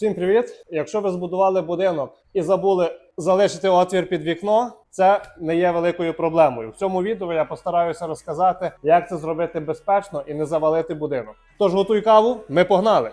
Всім привіт! Якщо ви збудували будинок і забули залишити отвір під вікно, це не є великою проблемою. В цьому відео я постараюся розказати, як це зробити безпечно і не завалити будинок. Тож готуй каву, ми погнали!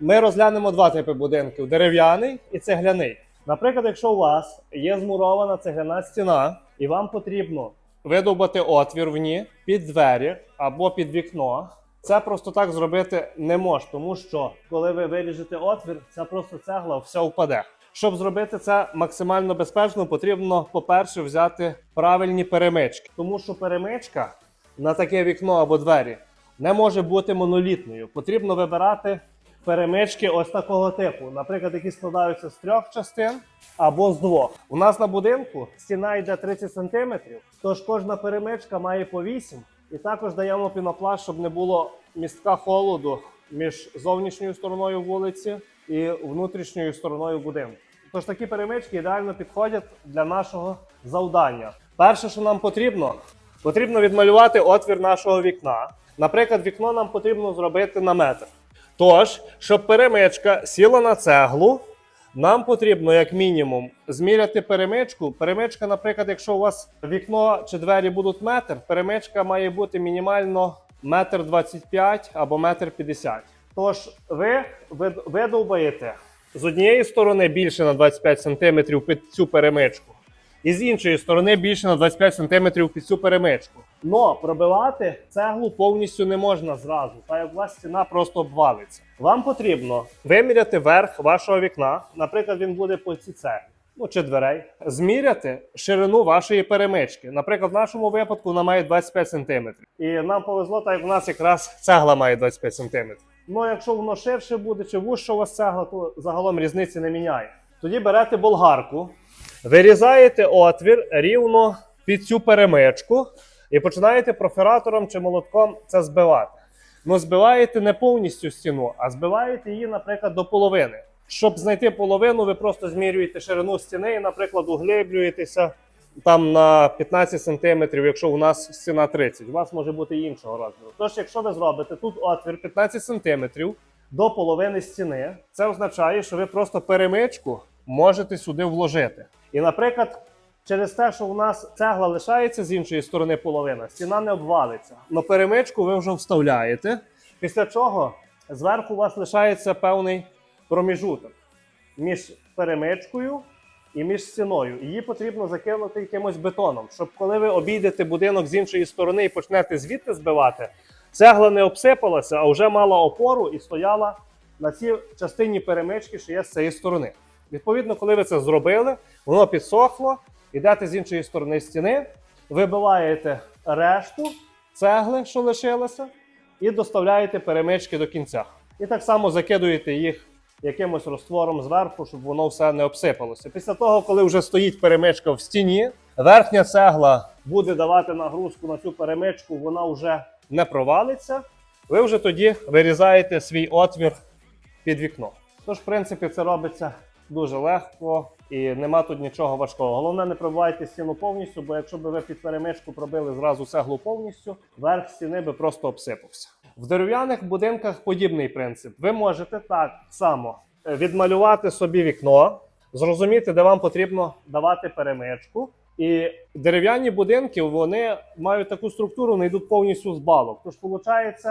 Ми розглянемо два типи будинків: дерев'яний і цегляний. Наприклад, якщо у вас є змурована цегляна стіна, і вам потрібно видовбати отвір в ній під двері або під вікно. Це просто так зробити не може, тому що коли ви виріжете отвір, ця просто цегла все впаде. Щоб зробити це максимально безпечно, потрібно, по-перше, взяти правильні перемички, тому що перемичка на таке вікно або двері не може бути монолітною. Потрібно вибирати перемички ось такого типу, наприклад, які складаються з трьох частин або з двох. У нас на будинку стіна йде 30 см, тож кожна перемичка має по 8 і також даємо пінопласт, щоб не було містка холоду між зовнішньою стороною вулиці і внутрішньою стороною будинку. Тож такі перемички ідеально підходять для нашого завдання. Перше, що нам потрібно, потрібно відмалювати отвір нашого вікна. Наприклад, вікно нам потрібно зробити на метр. Тож, щоб перемичка сіла на цеглу, нам потрібно, як мінімум, зміряти перемичку. Перемичка, наприклад, якщо у вас вікно чи двері будуть метр, перемичка має бути мінімально метр 25 або метр 50. Тож ви видовбаєте з однієї сторони більше на 25 см під цю перемичку, і з іншої сторони більше на 25 см під цю перемичку. Но пробивати цеглу повністю не можна зразу, та як вас стіна просто обвалиться. Вам потрібно виміряти верх вашого вікна, наприклад, він буде по цій цеглі. Ну чи дверей, зміряти ширину вашої перемички. Наприклад, в нашому випадку вона має 25 см. І нам повезло, так як у нас якраз цегла має 25 см. Ну, якщо воно ширше буде чи вужче у вас цегла, то загалом різниці не міняє. Тоді берете болгарку, вирізаєте отвір рівно під цю перемичку і починаєте профератором чи молотком це збивати. Ну, збиваєте не повністю стіну, а збиваєте її, наприклад, до половини. Щоб знайти половину, ви просто змірюєте ширину стіни і, наприклад, углиблюєтеся там на 15 см, якщо у нас стіна 30. У вас може бути іншого розміру. Тож, якщо ви зробите тут отвір 15 см до половини стіни, це означає, що ви просто перемичку можете сюди вложити. І, наприклад, через те, що у нас цегла лишається з іншої сторони половина, стіна не обвалиться. Но перемичку ви вже вставляєте, після чого зверху у вас лишається певний проміжуток між перемичкою і між стіною. Її потрібно закинути якимось бетоном, щоб коли ви обійдете будинок з іншої сторони і почнете звідти збивати, цегла не обсипалася, а вже мала опору і стояла на цій частині перемички, що є з цієї сторони. Відповідно, коли ви це зробили, воно підсохло, йдете з іншої сторони стіни, вибиваєте решту цегли, що лишилося, і доставляєте перемички до кінця. І так само закидуєте їх якимось розтвором зверху, щоб воно все не обсипалося. Після того, коли вже стоїть перемичка в стіні, верхня цегла буде давати нагрузку на цю перемичку, вона вже не провалиться. Ви вже тоді вирізаєте свій отвір під вікно. Тож, в принципі, це робиться дуже легко і нема тут нічого важкого. Головне, не пробивайте стіну повністю, бо якщо б ви під перемичку пробили зразу цеглу повністю, верх стіни би просто обсипався. В дерев'яних будинках подібний принцип. Ви можете так само е, відмалювати собі вікно, зрозуміти, де вам потрібно давати перемичку. І дерев'яні будинки вони мають таку структуру, вони йдуть повністю з балок. Тож, виходить,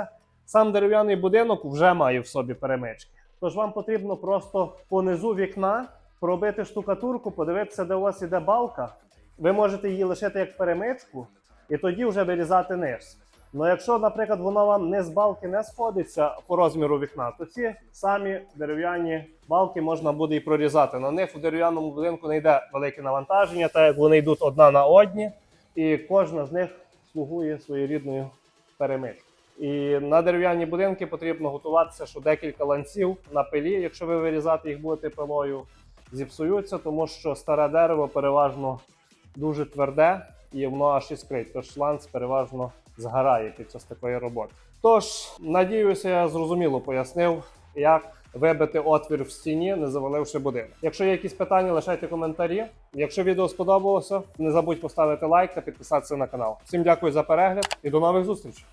сам дерев'яний будинок вже має в собі перемички. Тож вам потрібно просто понизу вікна пробити штукатурку, подивитися, де у вас іде балка. Ви можете її лишити як перемичку, і тоді вже вирізати низ. Ну якщо, наприклад, воно вам не з балки не сходиться по розміру вікна, то ці самі дерев'яні балки можна буде і прорізати. На них у дерев'яному будинку не йде велике навантаження, так як вони йдуть одна на одні, і кожна з них слугує своєрідною перемичкою. І на дерев'яні будинки потрібно готуватися, що декілька ланців на пилі, якщо ви вирізати їх будете пилою, зіпсуються, тому що старе дерево переважно дуже тверде і воно аж іскрить. Тож ланц переважно згорає під час такої роботи. Тож, надіюся, я зрозуміло пояснив, як вибити отвір в стіні, не заваливши будинок. Якщо є якісь питання, лишайте коментарі. Якщо відео сподобалося, не забудь поставити лайк та підписатися на канал. Всім дякую за перегляд і до нових зустрічей!